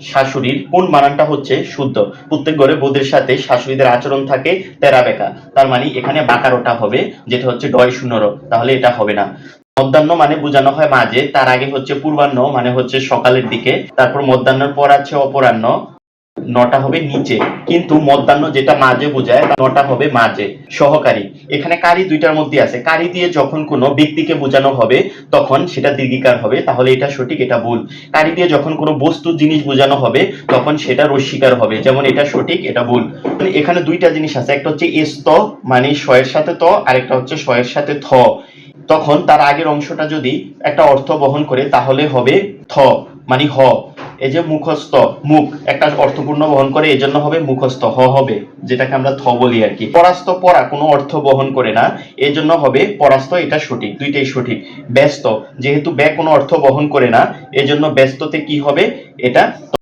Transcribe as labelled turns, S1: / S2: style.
S1: শাশুড়ির কোন মারানটা হচ্ছে শুদ্ধ? প্রত্যেক ঘরে বোধের সাথে শাশুড়িদের আচরণ থাকে তেরা বেকা। তার মানে এখানে বাকারোটা হবে, যেটা হচ্ছে ডয় শূন্যর। তাহলে এটা হবে না। মধ্যাহ্ন মানে বোঝানো হয় মাঝে তার আগে হচ্ছে পূর্বাহ্ন মানে হচ্ছে সকালের দিকে। তারপর মধ্যাহ্নের পর আছে অপরাহ্ন। নটা হবে নিচে। কিন্তু মধ্যাহ্ন যেটা মাঝে বোঝায় নটা হবে মাঝে। সহকারী। এখানে কারি দুইটার মধ্যে আছে। কারি দিয়ে যখন কোনো ব্যক্তিকে বোঝানো হবে, তখন সেটা দীর্ঘিকার হবে। তাহলে এটা সঠিক, এটা ভুল। কারি দিয়ে যখন কোনো বস্তু জিনিস বোঝানো হবে, তখন সেটা রস্বীকার হবে। যেমন এটা সঠিক, এটা ভুল। এখানে দুইটা জিনিস আছে। একটা হচ্ছে এস্ত মানে শয়ের সাথে ত, আরেকটা হচ্ছে শয়ের সাথে থ। তখন তার আগের অংশটা যদি একটা অর্থ বহন করে, তাহলে হবে থ মানে হ। এই যে মুখস্থ, মুখ একটা অর্থপূর্ণ বহন করে, এজন্য হবে মুখস্থ, হ হবে, যেটাকে আমরা থ বলি আর কি। পরাস্ত পরা, কোনো অর্থ বহন করে না এই জন্য হবে পরাস্ত, এটা সঠিক, দুইটাই সঠিক। ব্যস্ত, যেহেতু ব্য কোনো অর্থ বহন করে না, এজন্য ব্যস্ততে কি হবে? এটা